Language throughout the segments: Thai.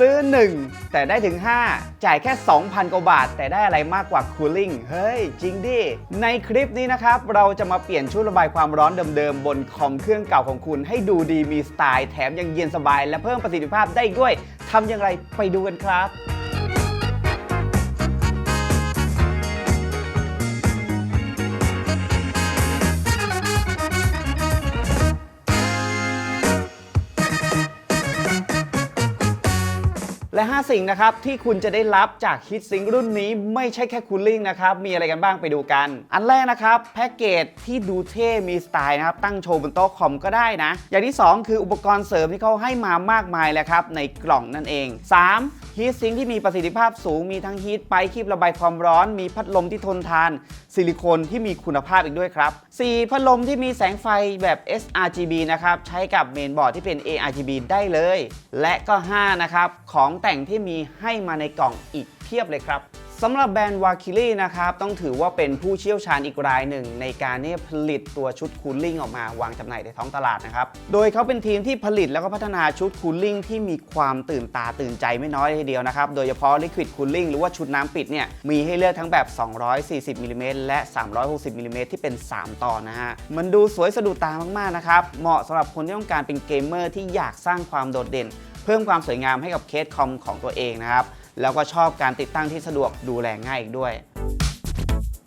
ซื้อ 1 แต่ได้ถึง 5 จ่ายแค่ 2,000 กว่าบาท แต่ได้อะไรมากกว่าคูลิ่งเฮ้ย จริงดิ ในคลิปนี้นะครับ เราจะมาเปลี่ยนชุดระบายความร้อนเดิมๆ บนคอมเครื่องเก่าของคุณ ให้ดูดีมีสไตล์แถมยังเย็นสบาย และเพิ่มประสิทธิภาพได้ด้วยทำอย่างไรไปดูกันครับ และ 5 สิ่งนะครับที่คุณจะได้รับจากฮิตซิงรุ่นนี้ไม่ใช่แค่คูลิ่งนะครับ มีอะไรกันบ้างไปดูกัน อันแรกนะครับ แพ็กเกจที่ดูเท่มีสไตล์นะครับ ตั้งโชว์บนโต๊ะคอมก็ได้นะ อย่างที่ 2 คืออุปกรณ์เสริมที่เขาให้มามากมายแล้วครับ ในกล่องนั่นเอง 3. ฮีทซิงที่มีประสิทธิภาพสูงมีทั้งฮีทไปคีบระบายความร้อน มีพัดลมที่ทนทาน ซิลิโคนที่มีคุณภาพอีกด้วยครับ 4. พัดลมที่มีแสงไฟแบบ sRGB นะครับใช้กับเมนบอร์ดที่เป็น ARGB ได้เลย และก็ 5 นะครับของแต่งที่มีให้มาในกล่องอีกเพียบเลยครับสำหรับแบรนด์วาคิลี่นะครับต้องถือว่าเป็นผู้เชี่ยวชาญอีกรายหนึ่ง ในการเนี่ยผลิตตัวชุดคูลลิ่งออกมาวางจำหน่ายในท้องตลาดนะครับ โดยเขาเป็นทีมที่ผลิตแล้วก็พัฒนาชุดคูลลิ่งที่มีความตื่นตาตื่นใจไม่น้อยเลยทีเดียวนะครับ โดยเฉพาะ Liquid Cooling หรือว่าชุดน้ำปิดเนี่ยมีให้เลือกทั้งแบบ 240มิลลิเมตรและ 360มิลลิเมตรที่เป็น 3 ตอนนะฮะมันดูสวยสะดุดตามากๆนะครับเหมาะสำหรับคนที่ต้องการเป็นเกมเมอร์ที่อยากสร้างความโดดเด่น เพิ่มความสวยงามให้กับเคสคอมของตัวเองนะครับ แล้วก็ชอบการติดตั้งที่สะดวกดูแลง่ายอีกด้วย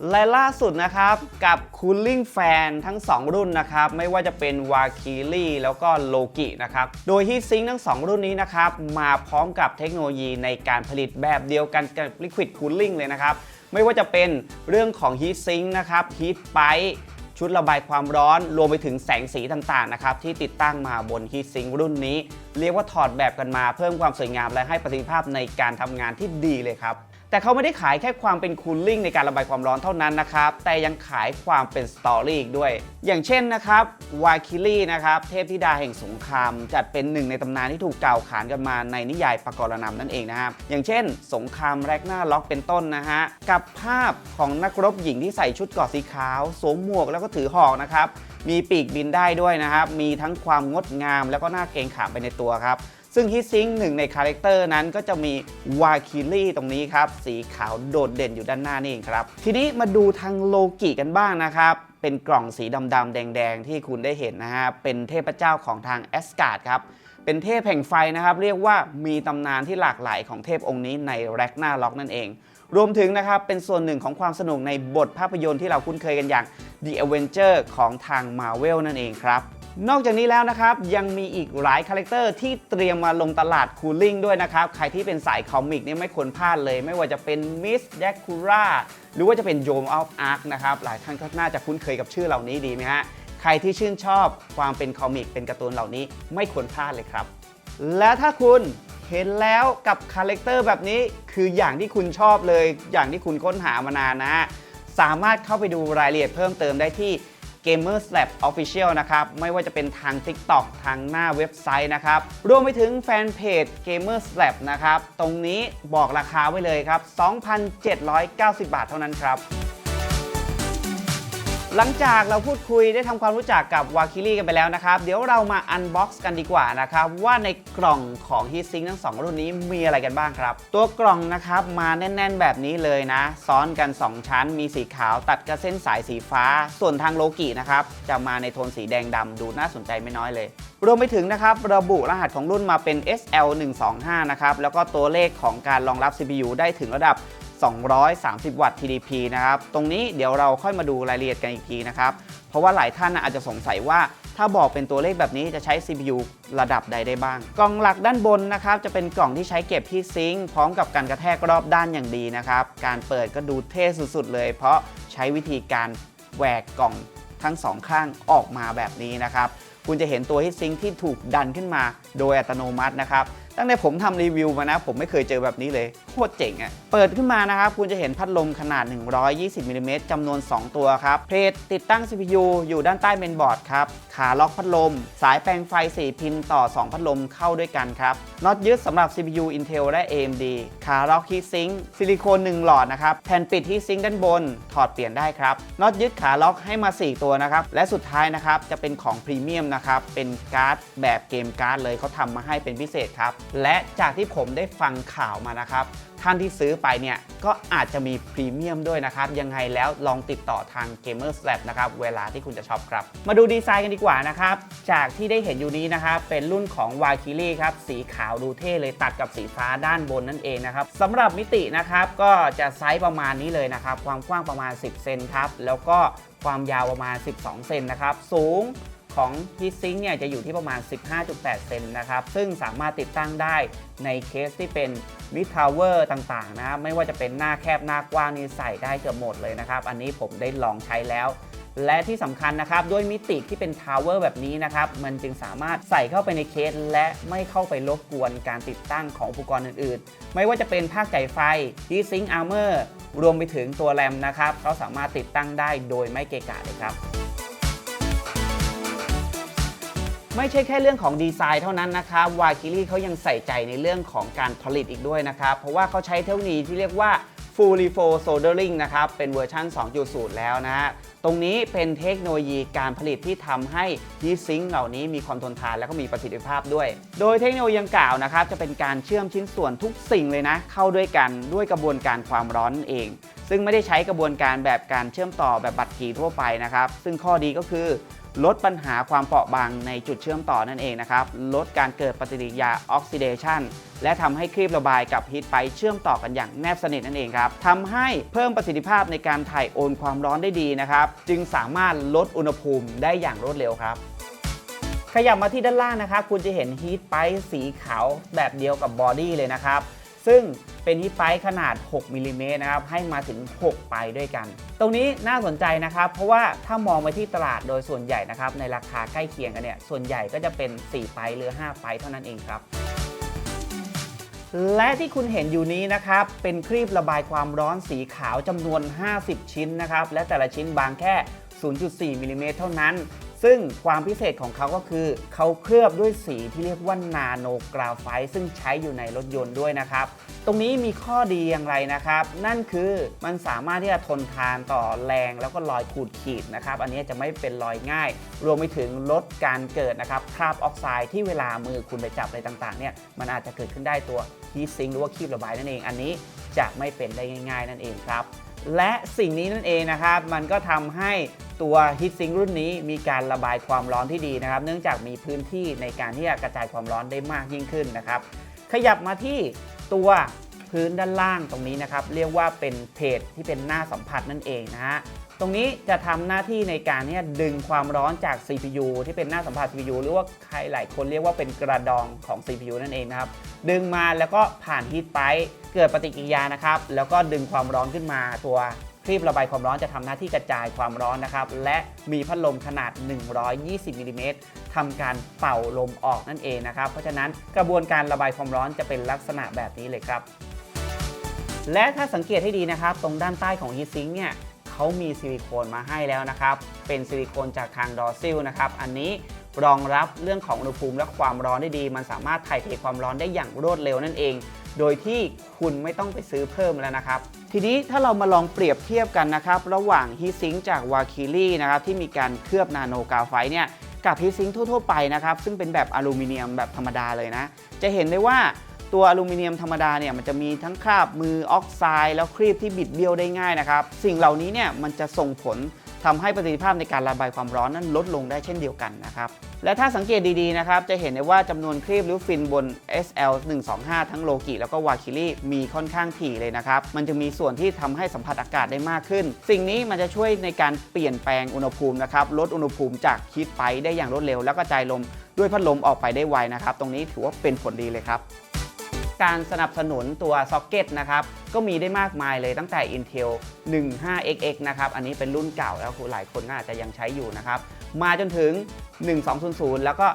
และล่าสุดนะครับกับ Cooling Fan ทั้ง 2 รุ่นนะครับ ไม่ว่าจะเป็น w a k i l i แล้วก็ Logi นะครับ โดย Heatsink ทั้ง 2 รุ่นนี้นะครับ มาพร้อมกับเทคโนโลยีในการผลิตแบบเดียวกันกับ Liquid Cooling เลยนะครับ ไม่ว่าจะเป็นเรื่องของ Heatsink นะครับ Heat Pipe ชุดระบายความร้อนรวมไปถึงแสงสีต่างๆนะครับที่ติดตั้งมาบนฮีทซิงรุ่นนี้ เรียกว่าถอดแบบกันมาเพิ่มความสวยงามและให้ประสิทธิภาพในการทำงานที่ดีเลยครับ แต่เขาไม่ได้ขายแค่ความเป็นคูลลิ่งในการระบายความร้อนเท่านั้นนะครับ แต่ยังขายความเป็นสตอรี่อีกด้วย อย่างเช่นนะครับวาคิลี่นะครับ เทพธิดาแห่งสงคราม จัดเป็นหนึ่งในตำนานที่ถูกกล่าวขานกันมาในนิยายปกรณำนั่นเองนะครับ อย่างเช่น สงครามแรกหน้าล็อกเป็นต้นนะฮะ กับภาพของนักรบหญิงที่ใส่ชุดเกราะสีขาว สวมหมวกแล้วก็ถือหอกนะครับ มีปีกบินได้ด้วยนะครับ มีทั้งความงดงามแล้วก็น่าเกรงขามไปในตัวครับ ซึ่งฮิตซิงหนึ่งในคาแรคเตอร์นั้นก็จะมีวาคิลี่ตรงนี้ครับ สีขาวโดดเด่นอยู่ด้านหน้านี่เองครับ ทีนี้มาดูทางโลกิกันบ้างนะครับเป็นกล่องสีดำๆแดงๆ ที่คุณได้เห็นนะฮะ เป็นเทพเจ้าของทางแอสการ์ดครับ เป็นเทพแห่งไฟนะครับ เรียกว่ามีตำนานที่หลากหลายของเทพองค์นี้ในแร็กนาล็อกนั่นเอง รวมถึงนะครับ เป็นส่วนหนึ่งของความสนุกในบทภาพยนตร์ที่เราคุ้นเคยกันอย่าง The Avenger ของทาง Marvel นั่นเองครับ นอกจากนี้แล้วนะครับยังมีอีกหลายคาแรคเตอร์ที่เตรียมมาลงตลาดคูลิ่งด้วยนะครับ ใครที่เป็นสายคอมิกเนี่ยไม่ควรพลาดเลย ไม่ว่าจะเป็นมิสแดกคูราหรือว่าจะเป็นโยมออฟอาร์คนะครับหลายท่านก็น่าจะคุ้นเคยกับชื่อเหล่านี้ดีไหมฮะใครที่ชื่นชอบความเป็นคอมิกเป็นการ์ตูนเหล่านี้ไม่ควรพลาดเลยครับ และถ้าคุณเห็นแล้วกับคาแรคเตอร์แบบนี้คืออย่างที่คุณชอบเลย อย่างที่คุณค้นหามานานนะ สามารถเข้าไปดูรายละเอียดเพิ่มเติมได้ที่ Gamer Slab Official นะครับ ไม่ว่าจะเป็นทาง TikTok ทางหน้าเว็บไซต์นะครับ รวมไปถึงแฟนเพจ Gamer Slab นะครับ ตรงนี้บอกราคาไว้เลยครับ 2,790 บาทเท่านั้นครับ หลังจากเราพูดคุยได้ทำความรู้จักกับวาคิลี่กันไปแล้วนะครับ เดี๋ยวเรามาอันบ็อกซ์กันดีกว่านะครับ ว่าในกล่องของ Heat Sink ทั้ง 2 รุ่นนี้มีอะไรกันบ้างครับ ตัวกล่องนะครับมาแน่น ๆ แบบนี้เลยนะ ซ้อนกัน 2 ชั้น มีสีขาวตัดกับเส้นสายสีฟ้า ส่วนทางโลกินะครับจะมาในโทนสีแดงดำดูน่าสนใจไม่น้อยเลยรวมไปถึงนะครับระบุรหัสของรุ่นมาเป็น SL125 นะครับแล้วก็ตัวเลขของการรองรับ CPU ได้ถึงระดับ 230 วัตต์ TDP นะครับ ตรงนี้เดี๋ยวเราค่อยมาดูรายละเอียดกันอีกทีนะครับ เพราะว่าหลายท่านอาจจะสงสัยว่าถ้าบอกเป็นตัวเลขแบบนี้จะใช้ CPU ระดับใดได้บ้าง กล่องหลักด้านบนนะครับ จะเป็นกล่องที่ใช้เก็บที่ซิงค์พร้อมกับการกระแทกรอบด้านอย่างดีนะครับ การเปิดก็ดูเท่สุดๆเลย เพราะใช้วิธีการแหวกกล่องทั้งสองข้างออกมาแบบนี้นะครับ คุณจะเห็นตัวฮิตซิงค์ที่ถูกดันขึ้นมา โดยอัตโนมัตินะครับ ตั้งแต่ผมทำรีวิวมานะ ผมไม่เคยเจอแบบนี้เลยโคตรเจ๋งอะ่ะ เปิดขึ้นมานะครับ คุณจะเห็นพัดลมขนาด 120มิลลิเมตรจำนวน 2 ตัวครับ เพลทติดตั้ง CPU อยู่ด้านใต้เมนบอร์ดครับ ขาล็อกพัดลม สายแปลงไฟ 4 พินต่อ 2 พัดลมเข้าด้วยกันครับน็อตยึดสำหรับ CPU Intel และ AMD ขาล็อกฮีทซิงค์ซิลิโคน1หลอดนะครับแผ่นปิดฮีทซิงค์ด้านบน ถอดเปลี่ยนได้ครับน็อตยึดขาล็อกให้มา 4 ตัวนะครับและสุดท้ายนะครับจะเป็นของพรีเมียมนะครับเป็นการ์ดแบบเกมการ์ดเลยเขาทำมาให้เป็นพิเศษครับและจากที่ผมได้ฟังข่าวมานะครับ ท่านที่ซื้อไปเนี่ยก็อาจจะมีพรีเมียมด้วยนะครับ ยังไงแล้วลองติดต่อทาง Gamers Lab นะครับ เวลาที่คุณจะช็อปครับ มาดูดีไซน์กันดีกว่านะครับ จากที่ได้เห็นอยู่นี้นะครับ เป็นรุ่นของ w a k i l i ครับ สีขาวดูเท่เลยตัดกับสีฟ้าด้านบนนั่นเองนะครับสำหรับมิตินะครับก็จะไซส์ประมาณนี้เลยนะครับ ความกว้างประมาณ 10 เซนครับ แล้วก็ความยาวประมาณ 12 เซนนะครับ สูง ของ Heat Sink เนี่ยจะอยู่ที่ประมาณ 15.8 เซนนะครับ ซึ่งสามารถติดตั้งได้ในเคสที่เป็น Mid Tower ต่างๆนะครับไม่ว่าจะเป็นหน้าแคบหน้ากว้างนี่ใส่ได้เกือบหมดเลยนะครับ อันนี้ผมได้ลองใช้แล้วและที่สำคัญนะครับ ด้วยมิติที่เป็นทาวเวอร์แบบนี้นะครับ มันจึงสามารถใส่เข้าไปในเคส และไม่เข้าไปรบกวนการติดตั้งของอุปกรณ์อื่นๆ ไม่ว่าจะเป็นภาคจ่ายไฟ Heat Sink Armor รวมไปถึงตัวแรมนะครับเขาสามารถติดตั้งได้โดยไม่เกะกะเลยครับ ไม่ใช่แค่เรื่องของดีไซน์เท่านั้นนะครับวาคิลี่เขายังใส่ใจในเรื่องของการผลิตอีกด้วยนะครับ เพราะว่าเขาใช้เทคโนโลยีที่เรียกว่า Full r e f o Soldering นะครับ เป็นเวอร์ชัน2.0 แล้วนะฮะ ตรงนี้เป็นเทคโนโลยีการผลิตที่ทำให้ Heat Sink เหล่านี้มีความทนทานและก็มีประสิทธิภาพด้วย โดยเทคโนโลยีดังกล่าวนะครับ จะเป็นการเชื่อมชิ้นส่วนทุกสิ่งเลยนะ เข้าด้วยกันด้วยกระบวนการความร้อนนั่นเอง ซึ่งไม่ได้ใช้กระบวนการแบบการเชื่อมต่อแบบบัตรกีทั่วไปนะครับ ซึ่งข้อดีก็คือ ลดปัญหาความเปราะบางในจุดเชื่อมต่อนั่นเองนะครับ ลดการเกิดปฏิกิริยาออกซิเดชันและทำให้ครีบระบายกับฮีทไปเชื่อมต่อกันอย่างแนบสนิทนั่นเองครับทำให้เพิ่มประสิทธิภาพในการถ่ายโอนความร้อนได้ดีนะครับ จึงสามารถลดอุณหภูมิได้อย่างรวดเร็วครับขยับมาที่ด้านล่างนะครับ คุณจะเห็นฮีทไปสีขาวแบบเดียวกับบอดี้เลยนะครับ ซึ่ง เป็นฮีทไปขนาด 6มิลลิเมตรนะครับให้มาถึง 6 ไปด้วยกัน ตรงนี้น่าสนใจนะครับ เพราะว่าถ้ามองไปที่ตลาดโดยส่วนใหญ่นะครับในราคาใกล้เคียงกันเนี่ยส่วนใหญ่ก็จะเป็น 4 ไปหรือ 5 ไปเท่านั้นเองครับและที่คุณเห็นอยู่นี้นะครับ เป็นครีบระบายความร้อนสีขาวจำนวน 50 ชิ้นนะครับ และแต่ละชิ้นบางแค่ 0.4มิลลิเมตรเท่านั้น ซึ่งความพิเศษของเขาก็คือเขาเคลือบด้วยสีที่เรียกว่านาโนกราไฟต์ซึ่งใช้อยู่ในรถยนต์ด้วยนะครับ ตรงนี้มีข้อดีอย่างไรนะครับ นั่นคือมันสามารถที่จะทนทานต่อแรงแล้วก็รอยขูดขีดนะครับ อันนี้จะไม่เป็นรอยง่าย รวมไปถึงลดการเกิดนะครับคราบออกไซด์ที่เวลามือคุณไปจับอะไรต่างๆเนี่ยมันอาจจะเกิดขึ้นได้ตัวฮีซิงหรือว่าคีบระบายนั่นเอง อันนี้จะไม่เป็นได้ง่าย ๆ นั่นเองครับและสิ่งนี้นั่นเองนะครับ มันก็ทำให้ ตัวฮีทซิงรุ่นนี้มีการระบายความร้อนที่ดีนะครับ เนื่องจากมีพื้นที่ในการที่จะกระจายความร้อนได้มากยิ่งขึ้นนะครับ ขยับมาที่ตัวพื้นด้านล่างตรงนี้นะครับ เรียกว่าเป็นเพจที่เป็นหน้าสัมผัสนั่นเองนะฮะตรงนี้จะทำหน้าที่ในการที่ดึงความร้อนจาก CPU ที่เป็นหน้าสัมผัส CPU หรือว่าใครหลายคนเรียกว่าเป็นกระดองของ CPU นั่นเองนะครับ ดึงมาแล้วก็ผ่านฮีทไปเกิดปฏิกิริยานะครับ แล้วก็ดึงความร้อนขึ้นมาตัว ครีบระบายความร้อนจะทำหน้าที่กระจายความร้อนนะครับ และมีพัดลมขนาด 120มิลลิเมตรทำการเป่าลมออกนั่นเองนะครับ เพราะฉะนั้นกระบวนการระบายความร้อนจะเป็นลักษณะแบบนี้เลยครับ และถ้าสังเกตให้ดีนะครับ ตรงด้านใต้ของ Heat Sink เนี่ยเขามีซิลิโคนมาให้แล้วนะครับ เป็นซิลิโคนจากทางดอซิลนะครับ อันนี้รองรับเรื่องของอุณหภูมิและความร้อนได้ดี มันสามารถถ่ายเทความร้อนได้อย่างรวดเร็วนั่นเอง โดยที่คุณไม่ต้องไปซื้อเพิ่มแล้วนะครับ ทีนี้ถ้าเรามาลองเปรียบเทียบกันนะครับ ระหว่าง Heat Sink จาก w a k i l i นะครับที่มีการเคลือบนาโนกาไฟเนี่ยกับ Heat Sink ทั่วๆไปนะครับ ซึ่งเป็นแบบอลูมิเนียมแบบธรรมดาเลยนะ จะเห็นได้ว่าตัวอลูมิเนียมธรรมดาเนี่ยมันจะมีทั้งคราบมือออกไซด์แล้วครีบที่บิดเบี้ยวได้ง่ายนะครับ สิ่งเหล่านี้เนี่ยมันจะส่งผลทำให้ประสิทธิภาพในการระบายความร้อนนั้นลดลงได้เช่นเดียวกันนะครับ และถ้าสังเกตดีๆนะครับจะเห็นได้ว่าจำนวนครีบหรือฟินบน SL 125 ทั้งโลกิแล้วก็วาคิลี่มีค่อนข้างถี่เลยนะครับ มันจะมีส่วนที่ทำให้สัมผัสอากาศได้มากขึ้น สิ่งนี้มันจะช่วยในการเปลี่ยนแปลงอุณหภูมินะครับลดอุณหภูมิจากฮีทไปได้อย่างรวดเร็ว แล้วก็จายลมด้วยพัดลมออกไปได้ไวนะครับ ตรงนี้ถือว่าเป็นผลดีเลยครับ การสนับสนุนตัวซ็อกเก็ตนะครับก็มีได้มากมายเลยตั้งแต่ Intel 15XX นะครับอันนี้เป็นรุ่นเก่าแล้วคุณหลายคนก็อาจจะยังใช้อยู่นะครับมาจนถึง 1200 แล้วก็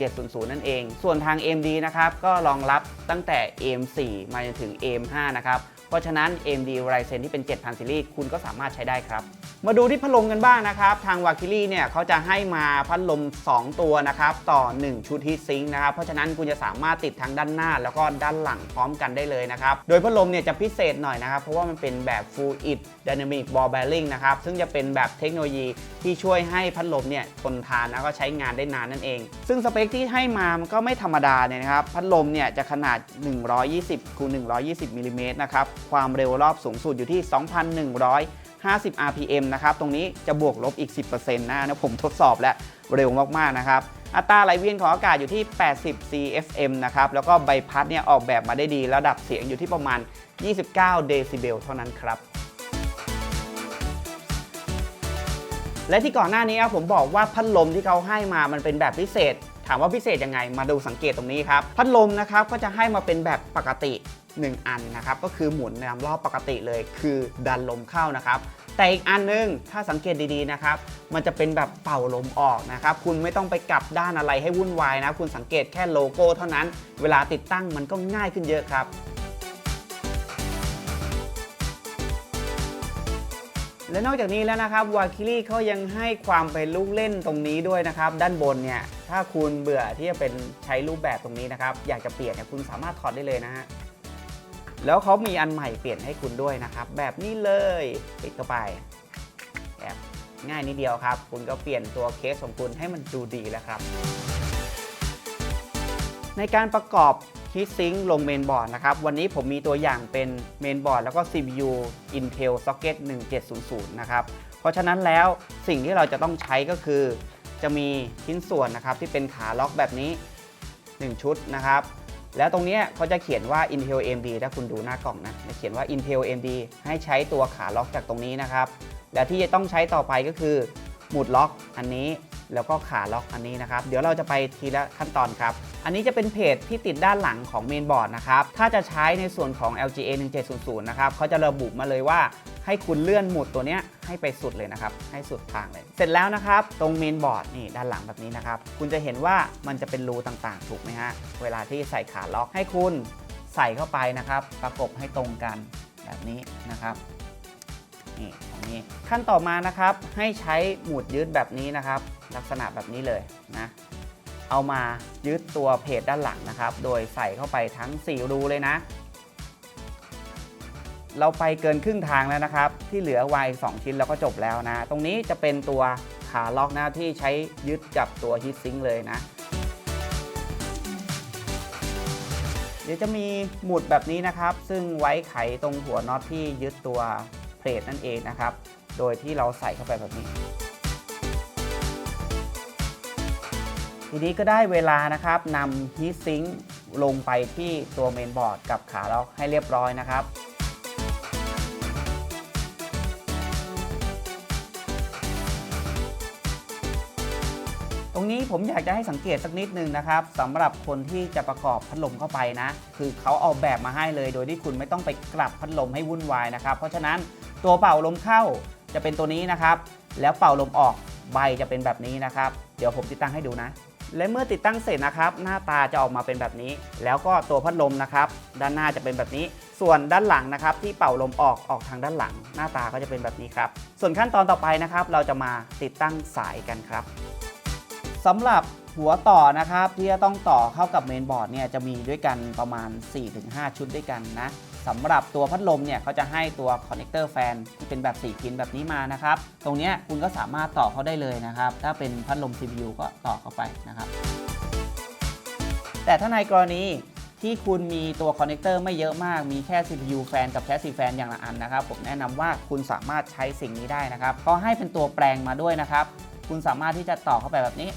1700 นั่นเอง ส่วนทาง AMD นะครับก็รองรับตั้งแต่ AM4 มาจนถึง AM5 นะครับ เพราะฉะนั้น AMD Ryzen ที่เป็น 7000 ซีรีส์คุณก็สามารถใช้ได้ครับ มาดูที่พัดลมกันบ้างนะครับ ทางวาคิลี่เนี่ยเขาจะให้มาพัดลม 2 ตัวนะครับ ต่อ 1 ชุดฮีทซิงค์นะครับ เพราะฉะนั้นคุณจะสามารถติดทั้งด้านหน้า แล้วก็ด้านหลังพร้อมกันได้เลยนะครับ โดยพัดลมเนี่ยจะพิเศษหน่อยนะครับ เพราะว่ามันเป็นแบบ Fluid Dynamic Ball Bearing นะครับ ซึ่งจะเป็นแบบเทคโนโลยีที่ช่วยให้พัดลมเนี่ยทนทานแล้วก็ใช้งานได้นานนั่นเอง ซึ่งสเปคที่ให้มามันก็ไม่ธรรมดาเนี่ยนะครับ พัดลมเนี่ยจะขนาด 120คูณ120มิลลิเมตรนะครับความเร็วรอบสูงสุดอยู่ที่ 2,150 RPM นะครับ ตรงนี้จะบวกลบอีก 10%นะนะผมทดสอบแล้วเร็วมาก ๆ นะครับ อัตราไหลเวียนของอากาศอยู่ที่ 80 CFM นะครับ แล้วก็ใบพัดเนี่ยออกแบบมาได้ดี ระดับเสียงอยู่ที่ประมาณ 29 เดซิเบลเท่านั้นครับและที่ก่อนหน้านี้ผมบอกว่าพัดลมที่เขาให้มามันเป็นแบบพิเศษ ถามว่าพิเศษยังไง มาดูสังเกตตรงนี้ครับ พัดลมนะครับก็จะให้มาเป็นแบบปกติ 1 อันนะครับก็คือหมุนตามรอบปกติเลย คือดันลมเข้านะครับ แต่อีกอันนึงถ้าสังเกตดีๆนะครับมันจะเป็นแบบเป่าลมออกนะครับ คุณไม่ต้องไปกลับด้านอะไรให้วุ่นวายนะ คุณสังเกตแค่โลโก้เท่านั้น เวลาติดตั้งมันก็ง่ายขึ้นเยอะครับและนอกจากนี้แล้วนะครับวาคิลี่เขายังให้ความเป็นลูกเล่นตรงนี้ด้วยนะครับ ด้านบนเนี่ย ถ้าคุณเบื่อที่จะเป็นใช้รูปแบบตรงนี้นะครับ อยากจะเปลี่ยนเนี่ยคุณสามารถถอดได้เลยนะฮะ แล้วเขามีอันใหม่เปลี่ยนให้คุณด้วยนะครับ แบบนี้เลยติดเข้าไปแบบง่ายนิดเดียวครับ คุณก็เปลี่ยนตัวเคสของคุณให้มันดูดีแล้วครับ ในการประกอบ Heat Sink ลงเมนบอร์ดนะครับ วันนี้ผมมีตัวอย่างเป็นเมนบอร์ดแล้วก็ CPU Intel Socket 1700 นะครับ เพราะฉะนั้นแล้วสิ่งที่เราจะต้องใช้ก็คือ จะมีชิ้นส่วนนะครับที่เป็นขาล็อกแบบนี้ 1 ชุดนะครับ แล้วตรงนี้เขาจะเขียนว่า Intel AMD ถ้าคุณดูหน้ากล่องนะจะเขียนว่า Intel AMD ให้ใช้ตัวขาล็อกจากตรงนี้นะครับ และที่จะต้องใช้ต่อไปก็คือหมุดล็อกอันนี้ แล้วก็ขาล็อกอันนี้นะครับ เดี๋ยวเราจะไปทีละขั้นตอนครับ อันนี้จะเป็นเพจที่ติดด้านหลังของเมนบอร์ดนะครับ ถ้าจะใช้ในส่วนของ LGA 1700นะครับเขาจะระบุมาเลยว่าให้คุณเลื่อนหมุดตัวเนี้ยให้ไปสุดเลยนะครับ ให้สุดทางเลย เสร็จแล้วนะครับ ตรงเมนบอร์ดนี่ด้านหลังแบบนี้นะครับ คุณจะเห็นว่ามันจะเป็นรูต่างๆ ถูกไหมฮะ เวลาที่ใส่ขาล็อกให้คุณใส่เข้าไปนะครับ ประกบให้ตรงกันแบบนี้นะครับนี่ตรงนี้ขั้นต่อมานะครับให้ใช้หมุดยึดแบบนี้นะครับ ลักษณะแบบนี้เลยนะเอามายึดตัวเพจด้านหลังนะครับ โดยใส่เข้าไปทั้ง 4 รูเลยนะ เราไปเกินครึ่งทางแล้วนะครับ ที่เหลือวาย2ชิ้นแล้วก็จบแล้วนะ ตรงนี้จะเป็นตัวขาล็อกนะที่ใช้ยึดกับตัวฮีทซิงค์เลยนะ เดี๋ยวจะมีหมุดแบบนี้นะครับ ซึ่งไว้ไขตรงหัวน็อตที่ยึดตัวเพลทนั่นเองนะครับ โดยที่เราใส่เข้าไปแบบนี้ ทีนี้ก็ได้เวลานะครับนำฮีทซิงค์ลงไปที่ตัวเมนบอร์ดกับขาล็อกให้เรียบร้อยนะครับตรงนี้ผมอยากจะให้สังเกตสักนิดนึงนะครับสำหรับคนที่จะประกอบพัดลมเข้าไปนะ คือเขาเอาแบบมาให้เลย โดยที่คุณไม่ต้องไปกลับพัดลมให้วุ่นวายนะครับ เพราะฉะนั้นตัวเป่าลมเข้าจะเป็นตัวนี้นะครับ แล้วเป่าลมออกใบจะเป็นแบบนี้นะครับ เดี๋ยวผมติดตั้งให้ดูนะ และเมื่อติดตั้งเสร็จนะครับ หน้าตาจะออกมาเป็นแบบนี้ แล้วก็ตัวพัดลมนะครับ ด้านหน้าจะเป็นแบบนี้ ส่วนด้านหลังนะครับ ที่เป่าลมออกออกทางด้านหลัง หน้าตาก็จะเป็นแบบนี้ครับ ส่วนขั้นตอนต่อไปนะครับ เราจะมาติดตั้งสายกันครับสำหรับหัวต่อนะครับที่จะต้องต่อเข้ากับเมนบอร์ดเนี่ยจะมีด้วยกันประมาณ 4-5 ชุดด้วยกันนะ สำหรับตัวพัดลมเนี่ยเขาจะให้ตัวคอนเนคเตอร์แฟนที่เป็นแบบ4พินแบบนี้มานะครับ ตรงนี้คุณก็สามารถต่อเขาได้เลยนะครับ ถ้าเป็นพัดลม CPU ก็ต่อเข้าไปนะครับ แต่ถ้าในกรณีที่คุณมีตัวคอนเนคเตอร์ไม่เยอะมาก มีแค่ CPU แฟนกับแชสซีแฟนอย่างละอันนะครับ ผมแนะนำว่าคุณสามารถใช้สิ่งนี้ได้นะครับก็ให้เป็นตัวแปลงมาด้วยนะครับ คุณสามารถที่จะต่อเข้าไปแบบนี้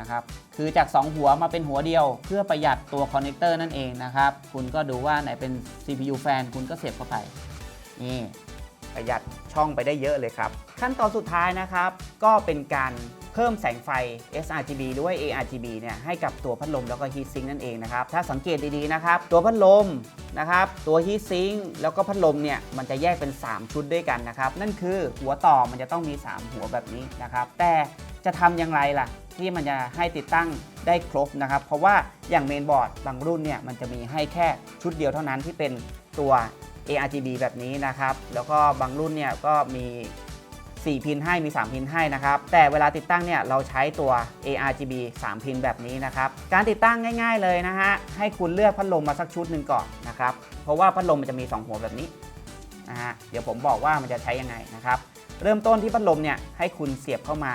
นะครับ คือจาก 2 หัวมาเป็นหัวเดียว เพื่อประหยัดตัวคอนเนคเตอร์นั่นเองนะครับ คุณก็ดูว่าไหนเป็น CPU แฟนคุณก็เสียบเข้าไป นี่ประหยัดช่องไปได้เยอะเลยครับ ขั้นตอนสุดท้ายนะครับ ก็เป็นการเพิ่มแสงไฟ sRGB หรือว่า ARGB เนี่ยให้กับตัวพัดลมแล้วก็ Heat Sink นั่นเองนะครับ ถ้าสังเกตดีๆนะครับ ตัวพัดลมนะครับ ตัว Heat Sink แล้วก็พัดลมเนี่ยมันจะแยกเป็น 3 ชุดด้วยกันนะครับ นั่นคือหัวต่อมันจะต้องมี 3 หัวแบบนี้นะครับ แต่ จะทำอย่างไรล่ะ ที่มันจะให้ติดตั้งได้ครบนะครับ เพราะว่าอย่างเมนบอร์ดบางรุ่นเนี่ยมันจะมีให้แค่ชุดเดียวเท่านั้นที่เป็นตัว ARGB แบบนี้นะครับ แล้วก็บางรุ่นเนี่ยก็มี 4 พินให้มี 3 พินให้นะครับ แต่เวลาติดตั้งเนี่ยเราใช้ตัว ARGB 3 พินแบบนี้นะครับ การติดตั้งง่าย ๆเลยนะฮะ ให้คุณเลือกพัดลมมาสักชุดหนึ่งก่อนนะครับ เพราะว่าพัดลมมันจะมี 2 หัวแบบนี้นะฮะ เดี๋ยวผมบอกว่ามันจะใช้ยังไงนะครับ เริ่มต้นที่พัดลมเนี่ยให้คุณเสียบเข้ามา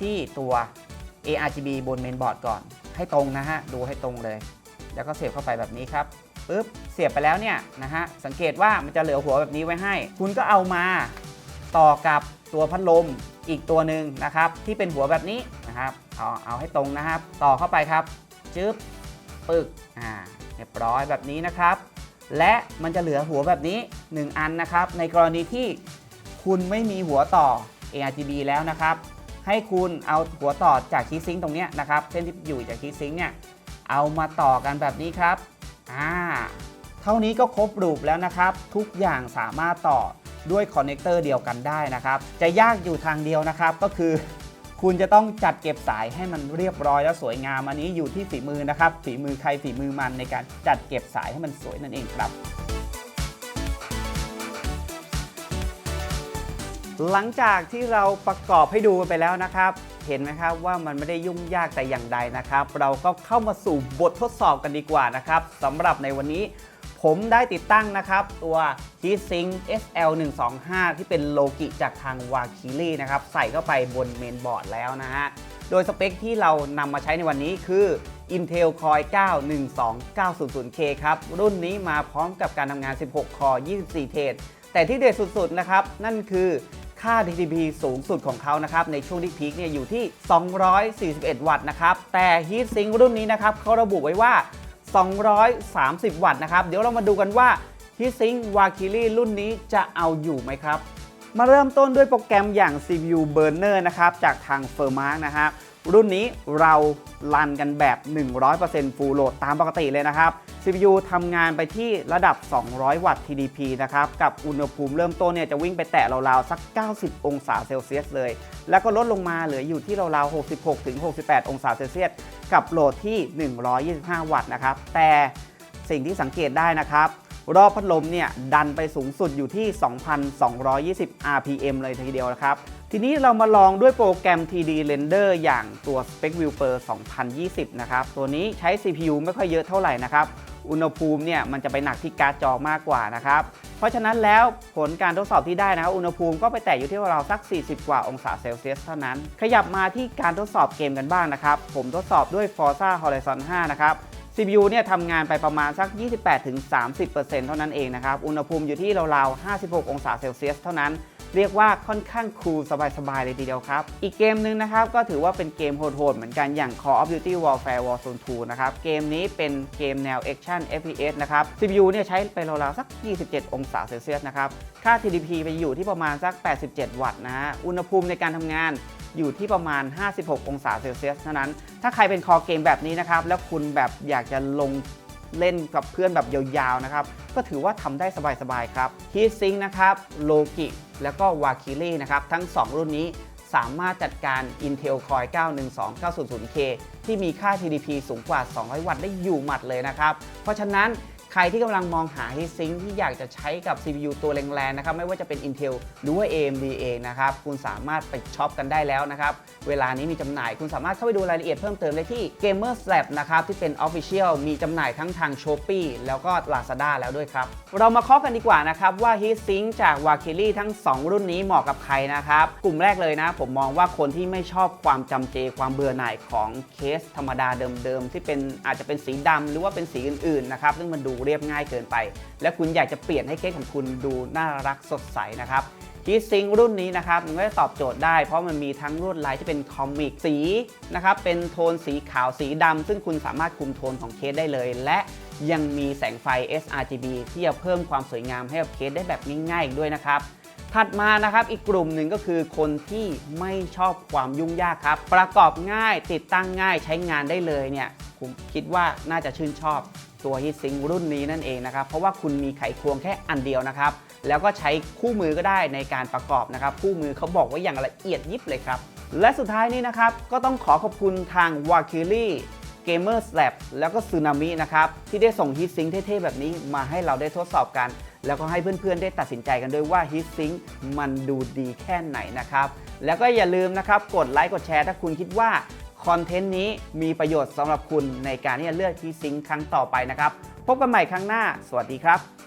ที่ตัว ARGB บนเมนบอร์ดก่อน ให้ตรงนะฮะ ดูให้ตรงเลย แล้วก็เสียบเข้าไปแบบนี้ครับปุ๊บเสียบไปแล้วเนี่ยนะฮะ สังเกตว่ามันจะเหลือหัวแบบนี้ไว้ให้ คุณก็เอามาต่อกับตัวพัดลมอีกตัวหนึ่งนะครับ ที่เป็นหัวแบบนี้นะครับ เอาเอาให้ตรงนะครับ ต่อเข้าไปครับจึ๊บปึกอ่าเรียบร้อยแบบนี้นะครับ และมันจะเหลือหัวแบบนี้ 1 อันนะครับ ในกรณีที่คุณไม่มีหัวต่อ ARGB แล้วนะครับ ให้คุณเอาหัวต่อจากคีซิงตรงนี้นะครับ เส้นที่อยู่จากคีซิงเนี่ยเอามาต่อกันแบบนี้ครับอ่าเท่านี้ก็ครบรูปแล้วนะครับ ทุกอย่างสามารถต่อด้วยคอนเนคเตอร์เดียวกันได้นะครับ จะยากอยู่ทางเดียวนะครับก็คือ คุณจะต้องจัดเก็บสายให้มันเรียบร้อยและสวยงามอันนี้อยู่ที่ฝีมือนะครับ ฝีมือใครฝีมือมันในการจัดเก็บสายให้มันสวยนั่นเองครับ หลังจากที่เราประกอบให้ดูไปแล้วนะครับ เห็นไหมครับว่ามันไม่ได้ยุ่งยากแต่อย่างใดนะครับ เราก็เข้ามาสู่บททดสอบกันดีกว่านะครับสำหรับในวันนี้ผมได้ติดตั้งนะครับ ตัว Heatsink SL125 ที่เป็นโลกิจากทาง w a k i l i นะครับ ใส่เข้าไปบนเมนบอร์ดแล้วนะฮะ โดยสเปคที่เรานำมาใช้ในวันนี้คือ Intel Core i9-12900K ครับ รุ่นนี้มาพร้อมกับการทำงาน 16 คอร์24 เทรดแต่ที่เด็ดสุดๆนะครับ นั่นคือ ค่า TDP สูงสุดของเขานะครับในช่วงที่พีคเนี่ยอยู่ที่ 241 วัตต์นะครับ แต่ฮีทซิงรุ่นนี้นะครับเขาระบุไว้ว่า 230 วัตต์นะครับ เดี๋ยวเรามาดูกันว่าฮีทซิงวาคิลีรุ่นนี้จะเอาอยู่ไหมครับ มาเริ่มต้นด้วยโปรแกรมอย่าง CPU Burner นะครับจากทาง f i r m a r k นะครับ รุ่นนี้เรารันกันแบบ 100% Full Load ตามปกติเลยนะครับ CPU ทำงานไปที่ระดับ 200 วัตต์ TDP นะครับ กับอุณหภูมิเริ่มต้นเนี่ยจะวิ่งไปแตะราวๆ สัก 90 องศาเซลเซียสเลย แล้วก็ลดลงมาเหลืออยู่ที่ราวๆ 66-68 องศาเซลเซียส กับโหลดที่ 125 วัตต์นะครับ แต่สิ่งที่สังเกตได้นะครับรอบพัดลมเนี่ยดันไปสูงสุดอยู่ที่ 2,220 RPM เลยทีเดียวนะครับ ทีนี้เรามาลองด้วยโปรแกรม TD Render อย่างตัว Spec Viewer 2020 นะครับ ตัวนี้ใช้ CPU ไม่ค่อยเยอะเท่าไหร่นะครับ อุณหภูมิเนี่ยมันจะไปหนักที่การ์ดจอมากกว่านะครับ เพราะฉะนั้นแล้วผลการทดสอบที่ได้นะครับ อุณหภูมิก็ไปแตะอยู่ที่เราสัก 40 กว่าองศาเซลเซียสเท่านั้น ขยับมาที่การทดสอบเกมกันบ้างนะครับ ผมทดสอบด้วย Forza Horizon 5 นะครับ CPU เนี่ยทำงานไปประมาณสัก 28-30%เท่านั้นเองนะครับ อุณหภูมิอยู่ที่ราวๆ 56 องศาเซลเซียสเท่านั้น เรียกว่าค่อนข้างคูลสบายๆเลยทีเดียวครับ อีกเกมหนึ่งนะครับก็ถือว่าเป็นเกมโหดๆเหมือนกันอย่าง Call of Duty Warfare Warzone 2 นะครับ เกมนี้เป็นเกมแนว Action FPS นะครับ CPU เนี่ยใช้ไปราวๆสัก 27 องศาเซลเซียสนะครับ ค่า TDP ไปอยู่ที่ประมาณสัก 87 วัตต์นะฮะ อุณหภูมิในการทำงานอยู่ที่ประมาณ 56 องศาเซลเซียสเท่านั้น ถ้าใครเป็นคอเกมแบบนี้นะครับ แล้วคุณแบบอยากจะลง เล่นกับเพื่อนแบบยาวๆนะครับ ก็ถือว่าทำได้สบายๆครับฮีซิงนะครับโลกิแล้วก็วาคิลี่นะครับ ทั้ง 2 รุ่นนี้สามารถจัดการ Intel Core 912 900K ที่มีค่า TDP สูงกว่า 200 วัตต์ได้อยู่หมัดเลยนะครับ เพราะฉะนั้น ใครที่กำลังมองหา Heatsink ที่อยากจะใช้กับ CPU ตัวแรงๆนะครับไม่ว่าจะเป็น Intel หรือว่า AMD เองนะครับคุณสามารถไปช็อปกันได้แล้วนะครับเวลานี้มีจำหน่ายคุณสามารถเข้าไปดูรายละเอียดเพิ่มเติมได้ที่ Gamer Lab นะครับที่เป็น Official มีจำหน่ายทั้งทาง Shopee แล้วก็ Lazada แล้วด้วยครับ เรามาเคาะกันดีกว่านะครับว่า Heatsink จาก w a k i l i ทั้ง 2 รุ่นนี้เหมาะกับใครนะครับ กลุ่มแรกเลยนะ ผมมองว่าคนที่ไม่ชอบความจำเจความเบื่อหน่ายของเคสธรรมดาเดิมๆที่เป็นอาจจะเป็นสีดำหรือว่าเป็นสีอื่นๆนะครับซึ่งมันดูเรียบง่ายเกินไป และคุณอยากจะเปลี่ยนให้เคสของคุณดูน่ารักสดใสนะครับฮีทซิงรุ่นนี้นะครับมันก็จะตอบโจทย์ได้ เพราะมันมีทั้งลวดลายที่เป็นคอมิกสีนะครับเป็นโทนสีขาวสีดำซึ่งคุณสามารถคุมโทนของเคสได้เลย และยังมีแสงไฟ sRGB ที่จะเพิ่มความสวยงามให้กับเคสได้แบบง่ายๆอีกด้วยนะครับถัดมานะครับอีกกลุ่มหนึ่งก็คือคนที่ไม่ชอบความยุ่งยากครับ ประกอบง่ายติดตั้งง่ายใช้งานได้เลยเนี่ยผมคิดว่าน่าจะชื่นชอบ ตัว Heatsink รุ่นนี้นั่นเองนะครับ เพราะว่าคุณมีไขควงแค่อันเดียวนะครับ แล้วก็ใช้คู่มือก็ได้ในการประกอบนะครับ คู่มือเขาบอกไว้อย่างละเอียดยิบเลยครับ และสุดท้ายนี้นะครับ ก็ต้องขอขอบคุณทาง w a k i l i Gamer Lab แล้วก็ซึนามินะครับ ที่ได้ส่งฮีทซิงเท่ ๆ แบบนี้มาให้เราได้ทดสอบกัน แล้วก็ให้เพื่อนๆ ได้ตัดสินใจกันด้วยว่าฮีทซิงมันดูดีแค่ไหนนะครับ แล้วก็อย่าลืมนะครับ กดไลค์กดแชร์ถ้าคุณคิดว่า คอนเทนต์นี้มีประโยชน์สำหรับคุณในการที่จะเลือกที่ซิงค์ครั้งต่อไปนะครับ พบกันใหม่ครั้งหน้า สวัสดีครับ